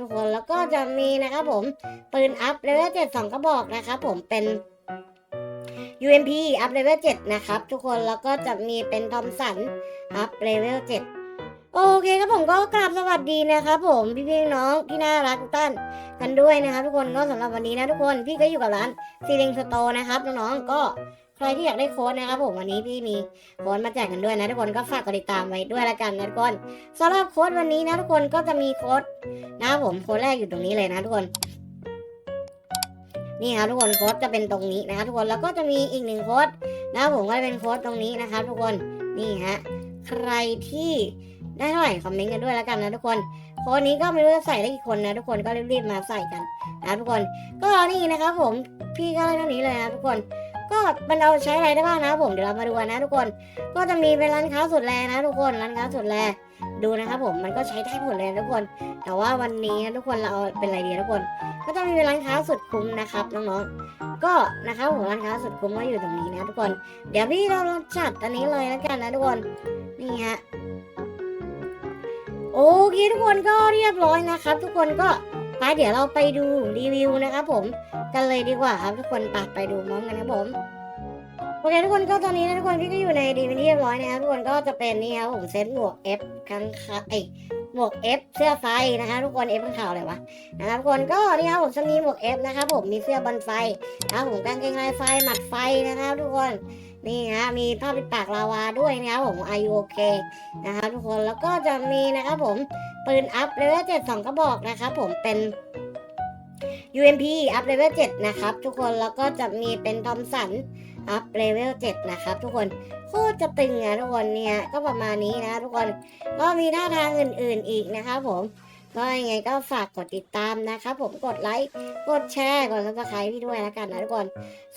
ทุกคนแล้วก็จะมีนะครับผมปืนอัพเลเวลเจ็ดสองกระบอกนะครับผมเป็น UMP อัพเลเวล7นะครับทุกคนแล้วก็จะมีเป็นทอมสันอัพเลเวล7โอเคครับผมก็กราบสวัสดีนะครับผมพี่พี่ๆน้องที่น่ารักทุกท่านกันด้วยนะครับทุกคนก็สำหรับวันนี้นะทุกคนพี่ก็อยู่กับร้านซีลิงสโตนะครับน้องๆก็ ใครที่อยากได้โค้ดนะครับผมวันนี้พี่มีโค้ดมาแจกกันด้วยนะทุกคนก็ฝากกดติดตามไว้ด้วยละกันนะทุกคนสำหรับโค้ดวันนี้นะทุกคนก็จะมีโค้ดนะครับผมโค้ดแรกอยู่ตรงนี้เลยนะทุกคนนี่ครับทุกคนโค้ดจะเป็นตรงนี้นะครับทุกคนแล้วก็จะมีอีกหนึ่งโค้ดนะครับผมก็จะเป็นโค้ดตรงนี้นะครับทุกคนนี่ฮะใครที่ได้เท่าไหร่คอมเมนต์กันด้วยแล้วกันนะทุกคนโค้ดนี้ก็ไม่รู้จะใส่ได้กี่คนนะทุกคนก็รีบๆมาใส่กันนะทุกคน ก็นี่นะครับผมพี่ก็ได้เท่านี้เลยนะทุกคน ก็มันเอาใช้อะไรได้บ้างนะครับผมเดี๋ยวเรามาดูกันนะทุกคน ก็จะมีเป็นร้านค้าสุดแรงนะ ทุกคนร้านค้าสุดแรงดูนะครับผมมันก็ใช้ได้หมดเลยทุกคน แต่ว่าวันนี้นะทุกคนเราเอาเป็นอะไรดีทุกคน ก็จะมีร้านค้าสุดคุ้มนะครับน้องๆก็นะครับผมร้านค้าสุดคุ้มก็อยู่ตรงนี้นะทุกคน เดี๋ยวพี่เราจัดอันนี้เลยแล้วกันนะทุกคนนี่ฮะโอเคทุกคนก็เรียบร้อยนะครับ ทุกคนก็ ไปเดี๋ยวเราไปดูรีวิวนะครับผมกันเลยดีกว่าครับทุกคนไปไปดูพร้อมกันครับผมโอเคทุกคนก็ตอนนี้นะทุกคนพี่ก็อยู่ในดีเป็นที่เรียบร้อยนะครับทุกคนก็จะเป็นนี่ครับผมเซ็ตหมวก F ข้างขาไอยหมวก F เสื้อไฟนะคะทุกคน F ข้างขาวอะไรวะนะครับทุกคนก็นี่ครับผมจะมีหมวก F นะครับผมมีเสื้อบอลไฟนะครับผมกางเกงลายไฟหมัดไฟนะครับทุกคนนี่ฮะมีผ้าปิดปากลาวาด้วยนะครับผม Are you okay นะครับทุกคนแล้วก็จะมีนะครับผม ปืนอัพเลเวลเจ็ดสองกระบอกนะครับผมเป็น UMP อัพเลเวล7นะครับทุกคนแล้วก็จะมีเป็นทอมสันอัพเลเวล7นะครับทุกคนโคตรจะตึงอะทุกคนเนี่ยก็ประมาณนี้นะทุกคนก็มีท่าทางอื่นๆอีกนะครับผมก็ยังไงก็ฝากกดติดตามนะครับผมกดไลค์กดแชร์กดซับสไครต์พี่ด้วยแล้วกันนะทุกคน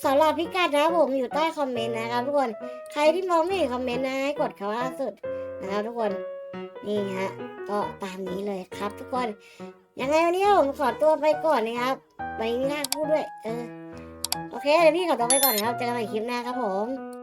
สำหรับพิกัดนะผมอยู่ใต้คอมเมนต์นะครับทุกคนใครที่มองไม่เห็นคอมเมนต์นะให้กดคำว่าสุดนะครับทุกคน นี่ฮะก็ตามนี้เลยครับทุกคนยังไงวันนี้ผมขอตัวไปก่อนนะครับวันนี้ไม่น่าพูดด้วย เออ โอเคเดี๋ยวพี่ขอตัวไปก่อนนะครับเจอกันใหม่คลิปหน้าครับผม